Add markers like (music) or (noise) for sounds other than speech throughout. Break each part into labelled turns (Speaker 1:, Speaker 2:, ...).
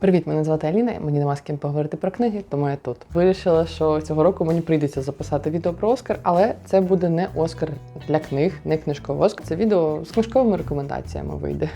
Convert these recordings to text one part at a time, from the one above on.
Speaker 1: Привіт, мене звати Аліна. Мені нема з ким поговорити про книги, тому я тут. Вирішила, що цього року мені прийдеться записати відео про Оскар, але це буде не Оскар для книг, не книжковий Оскар. Це відео з книжковими рекомендаціями вийде.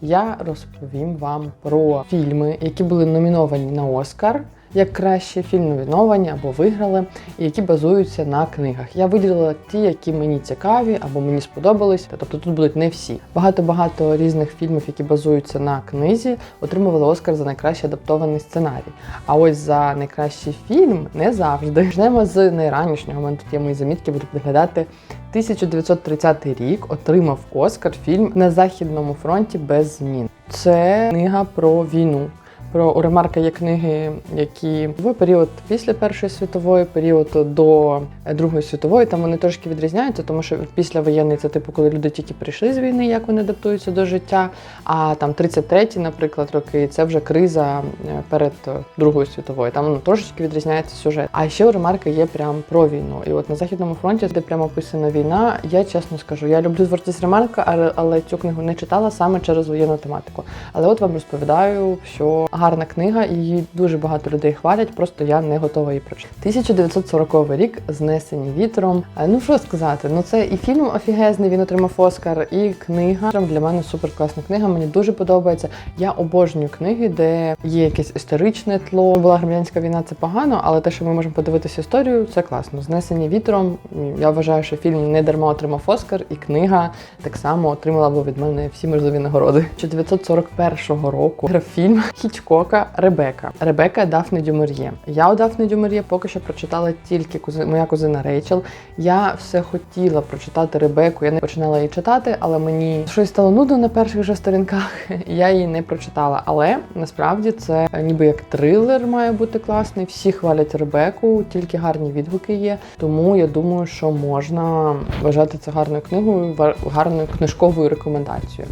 Speaker 1: Я розповім вам про фільми, які були номіновані на Оскар. Як кращі фільм номіновані або виграли, і які базуються на книгах. Я виділила ті, які мені цікаві або мені сподобались. Тобто тут будуть не всі. Багато-багато різних фільмів, які базуються на книзі, отримували Оскар за найкращий адаптований сценарій. А ось за найкращий фільм не завжди. Почнемо з найранішнього. У мене тут є мої замітки, будуть виглядати. 1930 рік отримав Оскар фільм на Західному фронті без змін. Це книга про війну. Про у є книги, які в період після Першої світової, період до Другої світової, там вони трошки відрізняються, тому що післявоєнний це типу, коли люди тільки прийшли з війни, як вони адаптуються до життя. А там 33-ті, наприклад, роки це вже криза е, перед Другою світовою. Там ну, трошечки відрізняється сюжет. А ще у Ремарка є прям про війну. І от на Західному фронті, де прямо описана війна, я чесно скажу, я люблю творчість Ремарка, але, але цю книгу не читала саме через воєнну тематику. Але от вам розповідаю, що гарна книга, її дуже багато людей хвалять, просто я не готова її прочитати. 1940 рік знесені вітром. Е, Ну що сказати, ну це і фільм офігезний, він отримав Оскар, і книга для мене супер класна книга. Мені дуже подобається. Я обожнюю книги, де є якесь історичне тло. Була громадянська війна, це погано, але те, що ми можемо подивитися історію, це класно. Знесені вітром. Я вважаю, що фільм не дарма отримав Оскар, і книга так само отримала б від мене всі можливі нагороди. 1941 року грав фільм Хічкока Ребека. Ребека Дафне Дюмур'є. Я у Дафне Дюмур'є поки що прочитала тільки кузи... моя кузина Рейчел. Я все хотіла прочитати Ребеку. Я не починала її читати, але мені щось стало нудно на перших же сторінках. (laughs) Я її не прочитала. Але насправді це ніби як трилер має бути класний. Всі хвалять Ребеку, тільки гарні відгуки є. Тому я думаю, що можна вважати це гарною книгою, гарною книжковою рекомендацією.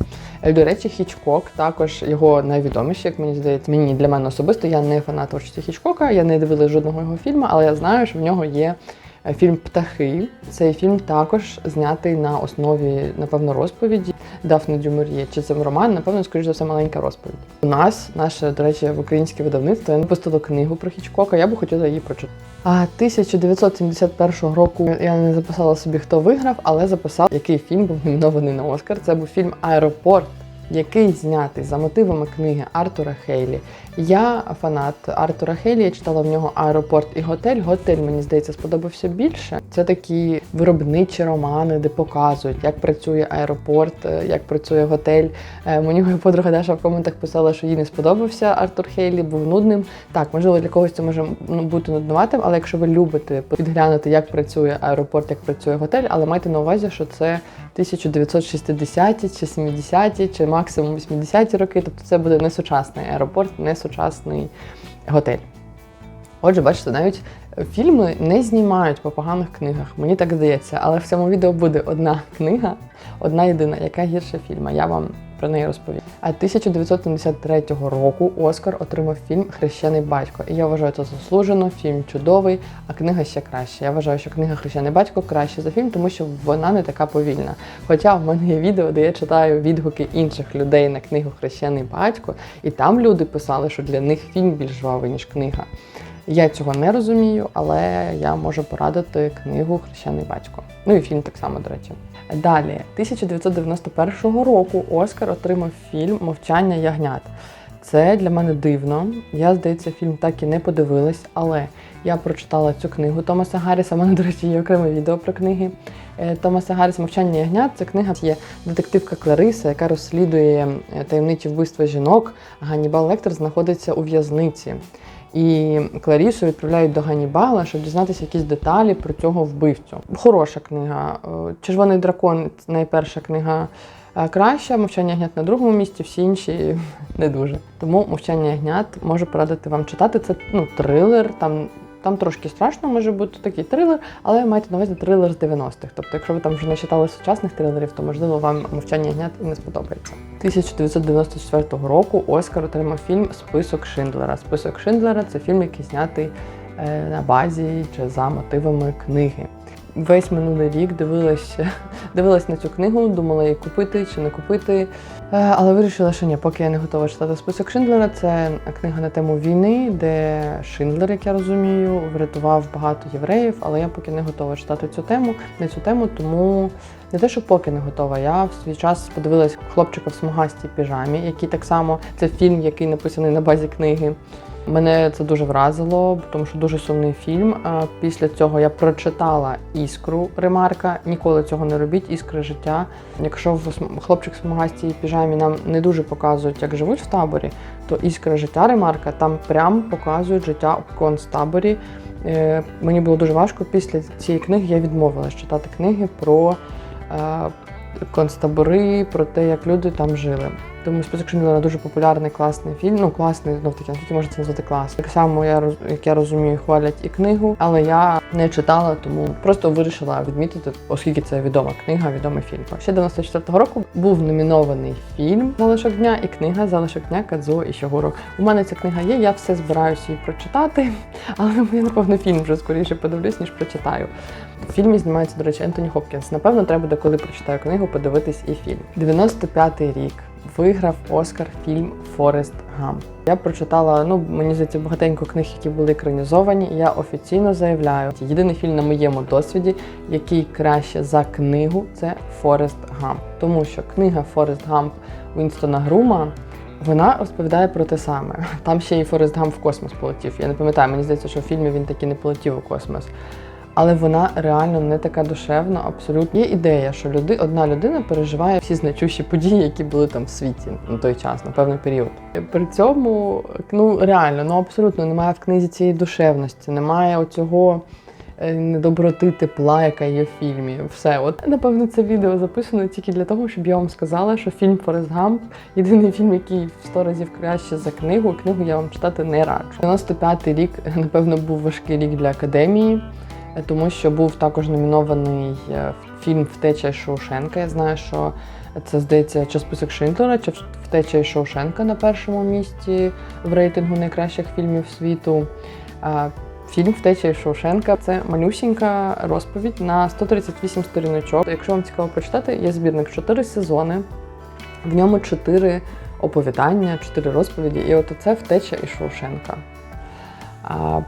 Speaker 1: Е, До речі, Хічкок також його найвідоміший, як мені здається, мені для мене особисто. Я не фанат творчості Хічкока, я не дивилася жодного його фільму, але я знаю, що в нього є фільм Птахи. Цей фільм також знятий на основі, напевно, розповіді Дафни Дюмур'є. Чи це роман? Напевно, скоріш за все, маленька розповідь. У нас, наше, до речі, в українське видавництво випустило книгу про Хічкока. Я би хотіла її прочитати. А 1971 року я не записала собі, хто виграв, але записала, який фільм був номінований на Оскар. Це був фільм Аеропорт, який знятий за мотивами книги Артура Хейлі. Я фанат Артура Хейлі, я читала в нього аеропорт і готель. Готель, мені здається, сподобався більше. Це такі виробничі романи, де показують, як працює аеропорт, е, як працює готель. Е, Мені моя подруга Даша в коментах писала, що їй не сподобався Артур Хейлі, був нудним. Так, можливо, для когось це може ну, бути нуднуватим, але якщо ви любите підглянути, як працює аеропорт, як працює готель, але майте на увазі, що це 1960-ті чи 70-ті, чи максимум 80-ті роки. Тобто це буде не сучасний аеропорт, не сучасний готель. Отже, бачите, навіть фільми не знімають по поганих книгах, мені так здається, але в цьому відео буде одна книга, одна єдина, яка гірше фільма. Я вам про неї розповім. А 1973 року Оскар отримав фільм Хрещений батько. І я вважаю це заслужено, фільм чудовий, а книга ще краще. Я вважаю, що книга Хрещений батько краще за фільм, тому що вона не така повільна. Хоча в мене є відео, де я читаю відгуки інших людей на книгу Хрещений батько, і там люди писали, що для них фільм більш жвавий, ніж книга. Я цього не розумію, але я можу порадити книгу Хрещений батько. Ну і фільм так само, до речі. Далі, 1991 року Оскар отримав фільм Мовчання ягнят. Це для мене дивно. Я, здається, фільм так і не подивилась, але я прочитала цю книгу Томаса Гарріса. У мене, до речі, є окреме відео про книги е, Томаса Гарріса Мовчання ягнят. Це книга є детективка Клариса, яка розслідує е, таємничі вбивства жінок. Ганнібал Лектор знаходиться у в'язниці. І Кларісу відправляють до Ганібала, щоб дізнатися якісь деталі про цього вбивцю. Хороша книга. Е, Червоний дракон найперша книга е, краща, мовчання ягнят на другому місці, всі інші (laughs) не дуже. Тому мовчання ягнят можу порадити вам читати. Це ну, трилер, там, там трошки страшно може бути такий трилер, але майте на увазі трилер з 90-х. Тобто, якщо ви там вже не читали сучасних трилерів, то можливо вам мовчання гнят і не сподобається. 1994 року Оскар отримав фільм Список Шиндлера. Список Шиндлера це фільм, який знятий е, на базі чи за мотивами книги. Весь минулий рік дивилась, дивилась на цю книгу, думала її купити чи не купити. Е, Але вирішила, що ні, поки я не готова читати список Шиндлера. Це книга на тему війни, де Шиндлер, як я розумію, врятував багато євреїв, але я поки не готова читати цю тему, не цю тему, тому не те, що поки не готова. Я в свій час подивилась хлопчика в смугастій піжамі, який так само це фільм, який написаний на базі книги. Мене це дуже вразило, тому що дуже сумний фільм. Після цього я прочитала іскру Ремарка. Ніколи цього не робіть, іскри життя. Якщо в хлопчик в смугастій піжамі нам не дуже показують, як живуть в таборі, то іскра життя Ремарка там прям показують життя в концтаборі. Е, Мені було дуже важко. Після цієї книги я відмовилась читати книги про е, концтабори, про те, як люди там жили. Тому список Шиндлера дуже популярний, класний фільм. Ну, класний, знов таки, наскільки можна це назвати класний. Так само я як я розумію, хвалять і книгу, але я не читала, тому просто вирішила відмітити, оскільки це відома книга, відомий фільм. Ще 94-го року був номінований фільм Залишок дня і книга Залишок дня Кадзо і Щогуро. У мене ця книга є, я все збираюся її прочитати, (laughs) але я напевно фільм вже скоріше подивлюсь, ніж прочитаю. В фільмі знімається, до речі, Ентоні Хопкінс. Напевно, треба буде, коли прочитаю книгу, подивитись і фільм. 95-й рік виграв Оскар фільм Форест Гамп. Я прочитала, ну мені здається, багатенько книг, які були екранізовані. Я офіційно заявляю, єдиний фільм на моєму досвіді, який краще за книгу, це Форест Гамп. Тому що книга Форест Гамп Вінстона Грума. Вона розповідає про те саме. Там ще і Форест Гамп в космос полетів. Я не пам'ятаю, мені здається, що в фільмі він таки не полетів у космос. Але вона реально не така душевна, абсолютно. Є ідея, що люди, одна людина переживає всі значущі події, які були там в світі на той час, на певний період. При цьому, ну реально, ну абсолютно немає в книзі цієї душевності, немає оцього е, недоброти тепла, яка є в фільмі. Все, от напевно, це відео записано тільки для того, щоб я вам сказала, що фільм Форест Гамп єдиний фільм, який в 100 разів краще за книгу. Книгу я вам читати не раджу. 95-й рік, напевно, був важкий рік для академії. Тому що був також номінований е, фільм Втеча Шоушенка. Я знаю, що це здається чи список Шиндлера, чи Втеча Шоушенка на першому місці в рейтингу найкращих фільмів світу. Фільм Втеча Шоушенка це малюсінька розповідь на 138 сторіночок. Якщо вам цікаво прочитати, є збірник 4 сезони, в ньому 4 оповідання, 4 розповіді, і от це втеча із Шоушенка.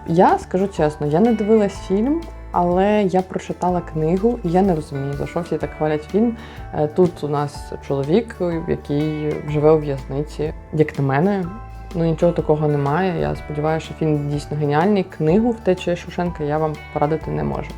Speaker 1: Я скажу чесно, я не дивилась фільм, але я прочитала книгу, і я не розумію, за що всі так хвалять фільм. Е, Тут у нас чоловік, який живе у в'язниці. Як на мене, ну нічого такого немає. Я сподіваюся, що фільм дійсно геніальний. Книгу втечі Шушенка я вам порадити не можу.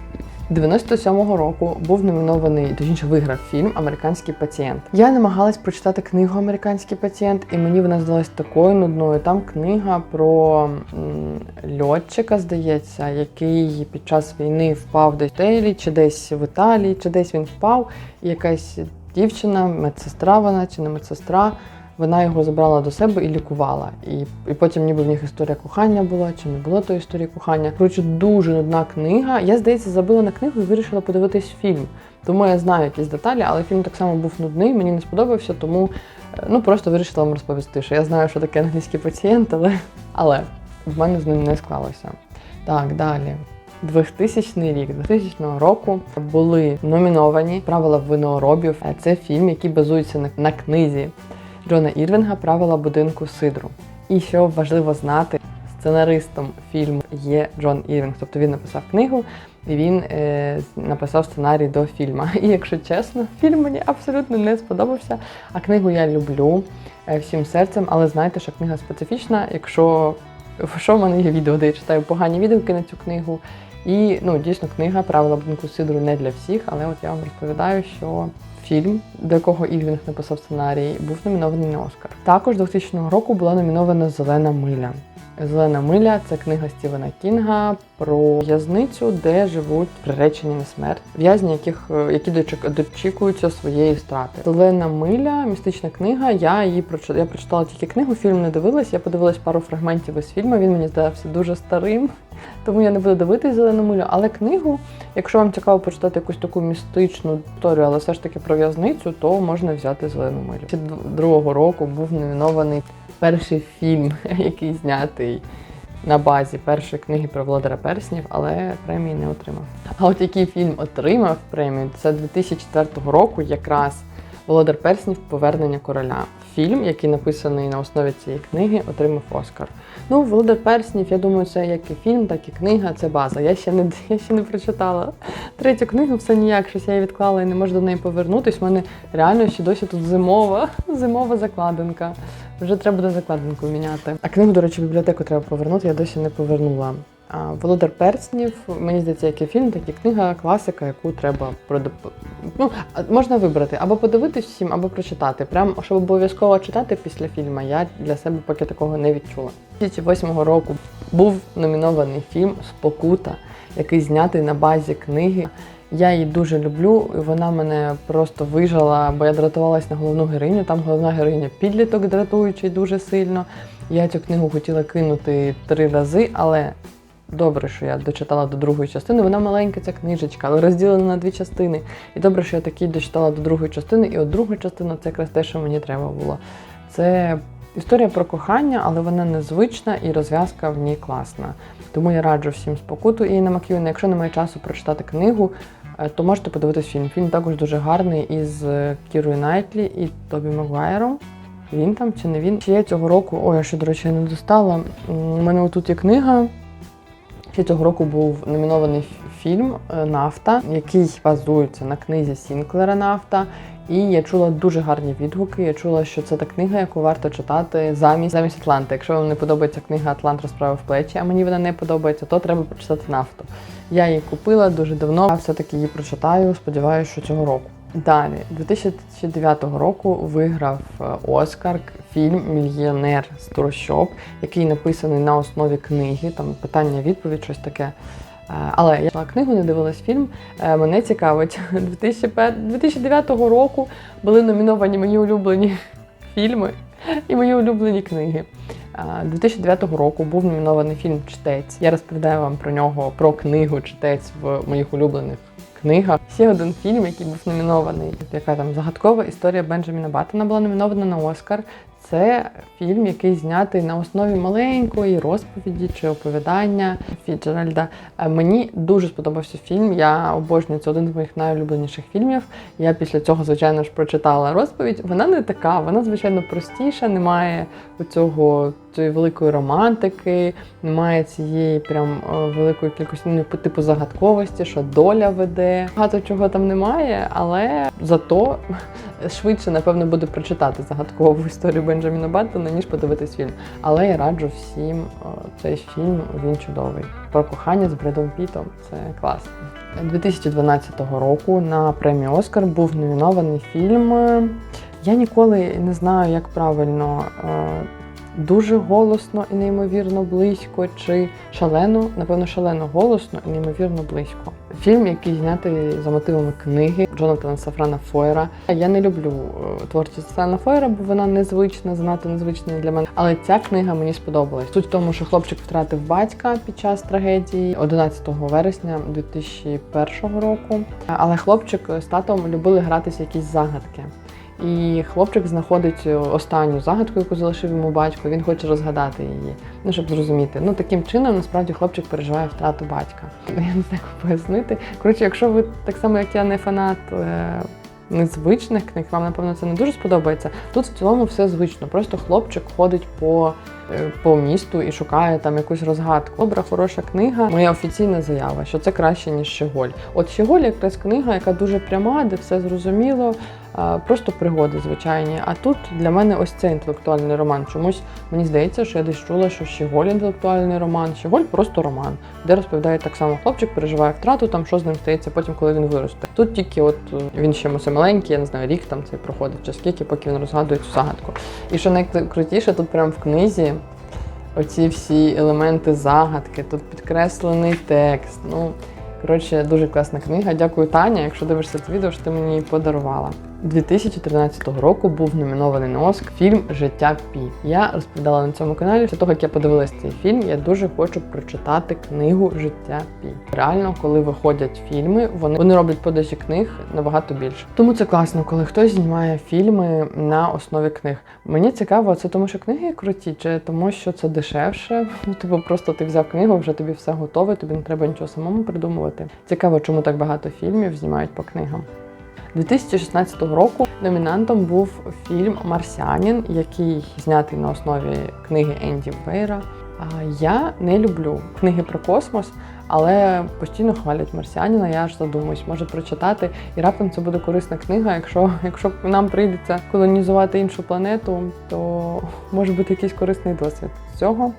Speaker 1: 97-го року був номінований, точніше виграв фільм Американський пацієнт. Я намагалась прочитати книгу Американський пацієнт, і мені вона здалась такою нудною. Там книга про м, льотчика, здається, який під час війни впав в Телі, чи десь в Італії, чи десь він впав, і якась дівчина, медсестра вона чи не медсестра. Вона його забрала до себе і лікувала. І, і потім ніби в них історія кохання була, чи не було тої історії кохання. Коротше, дуже нудна книга. Я, здається, забила на книгу і вирішила подивитись фільм. Тому я знаю якісь деталі, але фільм так само був нудний, мені не сподобався, тому е, ну просто вирішила вам розповісти, що я знаю, що таке англійський пацієнт, але, але в мене з ним не склалося. Так, далі. 2000 рік, 2000 року були номіновані правила виноробів. Е, Це фільм, який базується на, на книзі Джона Ірвінга Правила будинку Сидру. І що важливо знати, сценаристом фільму є Джон Ірвінг, тобто він написав книгу і він е, написав сценарій до фільму. (laughs) І якщо чесно, фільм мені абсолютно не сподобався. А книгу я люблю е, всім серцем, але знаєте, що книга специфічна. Якщо що в мене є відео, де я читаю погані відгуки на цю книгу. І ну дійсно книга Правила будинку Сидру не для всіх, але от я вам розповідаю, що фільм, до якого Ільвінг написав сценарій, був номінований на Оскар. Також 2000 року була номінована Зелена миля. Зелена миля це книга Стівена Кінга про в'язницю, де живуть приречені на смерть, в'язні, яких е, які дочікуються своєї страти. Зелена миля, містична книга. Я її прочитала. Я прочитала тільки книгу, фільм не дивилась. Я подивилась пару фрагментів із фільму. Він мені здався дуже старим, тому я не буду дивитись зелену милю. Але книгу, якщо вам цікаво почитати якусь таку містичну історію, але все ж таки про в'язницю, то можна взяти зелену милю. Другого року був номінований перший фільм, (laughs) який знятий на базі першої книги про Володаря Перснів, але премії не отримав. А от який фільм отримав премію, це 2004 року якраз Володар Перснів Повернення короля. Фільм, який написаний на основі цієї книги, отримав Оскар. Ну, Володар Перснів, я думаю, це як і фільм, так і книга, це база. Я ще не (laughs) я ще не прочитала третю книгу, все ніяк, щось я її відклала і не можу до неї повернутись. У мене реально ще досі тут зимова, (laughs) зимова закладинка. Вже треба буде закладинку міняти. А книгу, до речі, бібліотеку треба повернути, я досі не повернула. Володар Перснів, мені здається, як і фільм, так і книга, класика, яку треба продоп... ну, можна вибрати або подивитись всім, або прочитати. Прям щоб обов'язково читати після фільму, я для себе поки такого не відчула. 2008 року був номінований фільм Спокута, який знятий на базі книги. Я її дуже люблю, і вона мене просто вижила, бо я дратувалась на головну героїню. Там головна героїня підліток дратуючий дуже сильно. Я цю книгу хотіла кинути три рази, але добре, що я дочитала до другої частини. Вона маленька, ця книжечка, але розділена на дві частини. І добре, що я таки дочитала до другої частини. І от друга частина це якраз те, що мені треба було. Це історія про кохання, але вона незвична і розв'язка в ній класна. Тому я раджу всім спокуту і на Мак'юна. Якщо немає часу прочитати книгу, е, то можете подивитись фільм. Фільм також дуже гарний із е, Кірою Найтлі і Тобі Магуайром. Він там чи не він? Ще я цього року, ой, я ще, до речі, не достала. У мене отут є книга. Ще цього року був номінований фільм е, Нафта, який базується на книзі Сінклера Нафта. І я чула дуже гарні відгуки. Я чула, що це та книга, яку варто читати замість замість Атланти. Якщо вам не подобається книга Атлант розправив плечі, а мені вона не подобається, то треба прочитати нафту. Я її купила дуже давно, а все-таки її прочитаю. Сподіваюся, що цього року. Далі, 2009 року виграв е, Оскар фільм Мільйонер з трущоб, який написаний на основі книги. Там питання-відповідь, щось таке. Е, Але я читала книгу, не дивилась фільм. Е, Мене цікавить (laughs) 2009 року були номіновані мої улюблені (laughs) фільми і мої улюблені книги. Е, 2009 року був номінований фільм Чтець. Я розповідаю вам про нього, про книгу Чтець в моїх улюблених книгах. Ще один фільм, який був номінований, яка там загадкова історія Бенджаміна Баттона була номінована на Оскар. Це фільм, який знятий на основі маленької розповіді чи оповідання Фіджеральда. Е, Мені дуже сподобався фільм. Я обожнюю це один з моїх найулюбленіших фільмів. Я після цього, звичайно ж, прочитала розповідь. Вона не така, вона звичайно простіша, немає цього цієї великої романтики, немає цієї прям е, великої кількості ну, по типу загадковості, що доля веде. Багато чого там немає, але зато (laughs) швидше, напевно, буду прочитати загадкову історію Бенджаміна Баттона, ніж подивитись фільм. Але я раджу всім е, цей фільм, він чудовий. Про кохання з Бредом Пітом. Це класно. 2012 року на премію Оскар був номінований фільм. е, Я ніколи не знаю, як правильно. Дуже голосно і неймовірно близько, чи шалено, напевно, шалено голосно і неймовірно близько. Фільм, який знятий за мотивами книги Джонатана Сафрана Фойера. Я не люблю е, творчість Сафрана Фойера, бо вона незвична, занадто незвична для мене. Але ця книга мені сподобалась. Суть в тому, що хлопчик втратив батька під час трагедії 11 вересня 2001 року. Але хлопчик з татом любили гратися якісь загадки. І хлопчик знаходить останню загадку, яку залишив йому батько. Він хоче розгадати її, ну щоб зрозуміти. Ну таким чином насправді хлопчик переживає втрату батька. (laughs) Я не знаю, як пояснити. Коротше, якщо ви так само, як я, не фанат е, незвичних книг, вам напевно це не дуже сподобається. Тут в цілому все звично. Просто хлопчик ходить по, е, по місту і шукає там якусь розгадку. Добра, хороша книга. Моя офіційна заява, що це краще ніж Щеголь. От Щеголь якраз книга, яка дуже пряма, де все зрозуміло. Просто пригоди звичайні. А тут для мене ось цей інтелектуальний роман. Чомусь мені здається, що я десь чула, що Щеголь інтелектуальний роман. Щеголь просто роман, де розповідає так само хлопчик, переживає втрату, там що з ним стається потім, коли він виросте. Тут тільки от е, він ще мосе маленький, я не знаю, рік там цей проходить чи скільки, поки він розгадує цю загадку. І що найкрутіше, тут прямо в книзі оці всі елементи загадки, тут підкреслений текст. Ну, коротше, дуже класна книга. Дякую, Таня. Якщо дивишся це відео, що ти мені подарувала. 2013 року був номінований на Оскар фільм Життя Пі. Я розповідала на цьому каналі. Після того, як я подивилась цей фільм, я дуже хочу прочитати книгу Життя Пі. Реально, коли виходять фільми, вони, вони роблять подачі книг набагато більше. Тому це класно, коли хтось знімає фільми на основі книг. Мені цікаво, це тому, що книги круті, чи тому, що це дешевше. Ну, типу, просто ти взяв книгу, вже тобі все готове, тобі не треба нічого самому придумувати. Цікаво, чому так багато фільмів знімають по книгам. 2016 року номінантом був фільм Марсіанін, який знятий на основі книги Енді Вейра. Я не люблю книги про космос, але постійно хвалять марсіаніна. Я аж задумуюсь, може прочитати, і раптом це буде корисна книга. Якщо, якщо нам прийдеться колонізувати іншу планету, то може бути якийсь корисний досвід цього.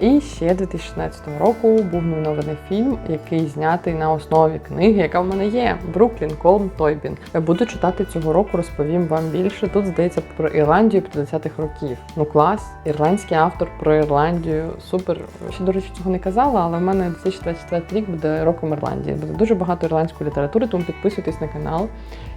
Speaker 1: І ще 2016 року був номінований фільм, який знятий на основі книги, яка в мене є Бруклін Колм Тойбін. Я буду читати цього року, розповім вам більше. Тут здається про Ірландію 50-х років. Ну клас, ірландський автор про Ірландію. Супер. Ще до речі, цього не казала, але в мене 2024 рік буде роком Ірландії. Буде дуже багато ірландської літератури, тому підписуйтесь на канал.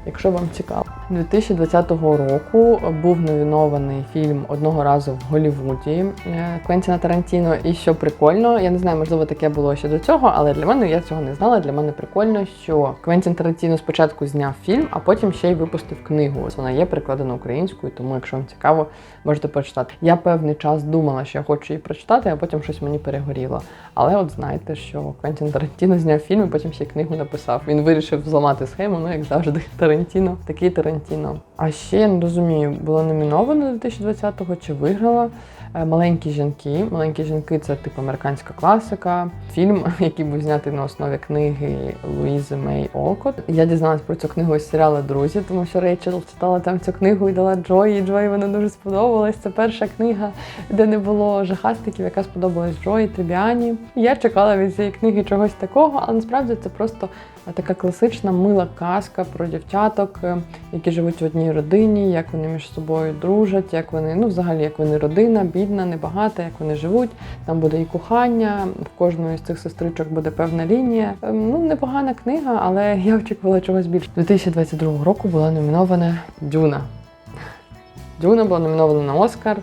Speaker 1: Якщо вам цікаво, 2020 року був номінований фільм одного разу в Голлівуді е, Квентіна Тарантіно. І що прикольно, я не знаю, можливо, таке було ще до цього, але для мене я цього не знала. Для мене прикольно, що Квентін Тарантіно спочатку зняв фільм, а потім ще й випустив книгу. Вона є перекладена українською, тому якщо вам цікаво, можете почитати. Я певний час думала, що я хочу її прочитати, а потім щось мені перегоріло. Але от знаєте, що Квентін Тарантіно зняв фільм, і потім ще й книгу написав. Він вирішив зламати схему, ну як завжди, (laughs) Тарантіно, такий Тарантіно. А ще я не розумію, була номінована 2020-го чи виграла. Е, Маленькі жінки. Маленькі жінки це типу американська класика. Фільм, (laughs) який був знятий на основі книги Луїзи Мей Олкот. Я дізналась про цю книгу з серіалу Друзі, тому що Рейчел читала там цю книгу і дала Джої. Джої вона дуже сподобалась. Це перша книга, де не було жахастиків, яка сподобалась Джої Трибіані. Я чекала від цієї книги чогось такого, але насправді це просто така класична мила казка про дівчаток, е, які живуть в одній родині, як вони між собою дружать, як вони, ну взагалі, як вони родина, бідна, небагата, як вони живуть. Там буде і кохання, в кожної з цих сестричок буде певна лінія. Ем, Ну, непогана книга, але (laughs) я очікувала чогось більше. 2022 року була номінована Дюна. Дюна була номінована на Оскар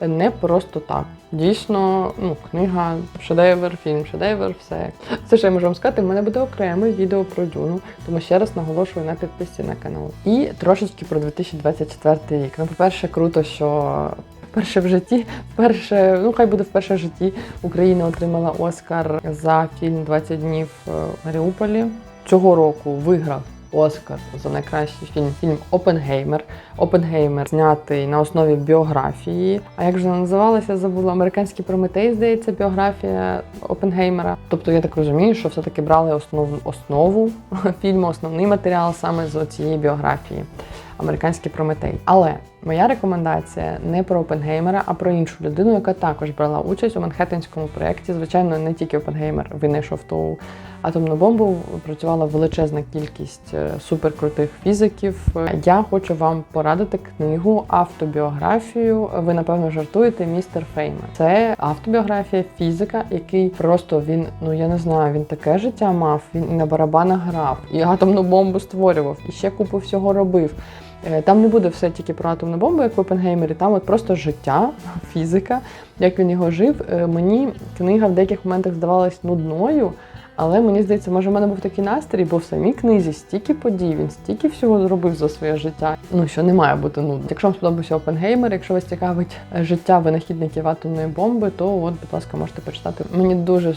Speaker 1: не просто так. Дійсно, ну, книга, шедевр, фільм, шедевр, все. Це що я можу вам сказати, в мене буде окреме відео про Дюну, тому ще раз наголошую на підписці на канал. І трошечки про 2024 рік. Ну, по-перше, круто, що вперше в житті, вперше, ну хай буде вперше в житті, Україна отримала Оскар за фільм «20 днів в Маріуполі. Цього року виграв Оскар за найкращий фільм фільм Опенгеймер. Опенгеймер знятий на основі біографії. А як же вона називалася? Забула американський Прометей, здається, біографія Опенгеймера. Тобто я так розумію, що все-таки брали основну основу (laughs) фільму, основний матеріал саме з цієї біографії. Американський Прометей. Але моя рекомендація не про Опенгеймера, а про іншу людину, яка також брала участь у Манхеттенському проєкті. Звичайно, не тільки Опенгеймер винайшов ту атомну бомбу, працювала величезна кількість е, суперкрутих фізиків. Я хочу вам порадити книгу, автобіографію. Ви напевно жартуєте, містер Феймер. Це автобіографія фізика, який просто він, ну я не знаю, він таке життя мав. Він і на барабанах грав, і атомну бомбу створював, і ще купу всього робив. Е, Там не буде все тільки про атомну бомбу, як в Опенгеймері, там от просто життя, (laughs) фізика, як він його жив. Е, Мені книга в деяких моментах здавалась нудною, але мені здається, може, в мене був такий настрій, бо в самій книзі стільки подій, він стільки всього зробив за своє життя. Ну що не має бути нудно. Якщо вам сподобався Опенгеймер, якщо вас цікавить е, життя винахідників атомної бомби, то от, будь ласка, можете почитати. Мені дуже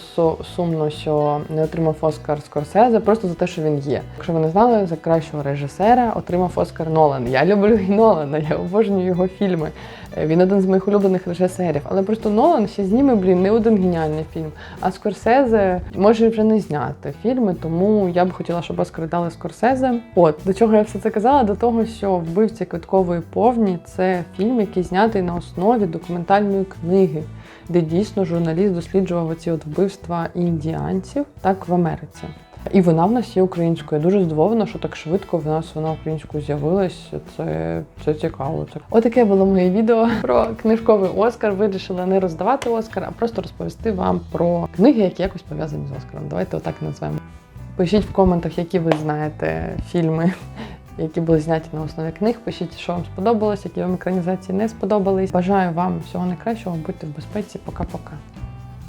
Speaker 1: сумно, що не отримав Оскар Скорсезе, просто за те, що він є. Якщо ви не знали, за кращого режисера отримав Оскар Нолан. Я люблю і Нолана, я обожнюю його фільми. Е, Він один з моїх улюблених режисерів. Але просто Нолан ще зніме, блін, не один геніальний фільм. А Скорсезе може вже не зняти фільми, тому я б хотіла, щоб Оскар дали Скорсезе. От до чого я все це казала? До того, що вбивця квиткової повні це фільм, який знятий на основі документальної книги, де дійсно журналіст досліджував оці от вбивства індіанців так в Америці. І вона в нас є українською. Я дуже здивована, що так швидко в нас вона українською з'явилась. Це, це цікаво. Це отаке було моє відео про книжковий Оскар. Вирішила не роздавати Оскар, а просто розповісти вам про книги, які якось пов'язані з Оскаром. Давайте отак назвемо. Пишіть в коментах, які ви знаєте фільми які були зняті на основі книг. Пишіть, що вам сподобалось, які вам екранізації не сподобались. Бажаю вам всього найкращого, будьте в безпеці. Пока-пока.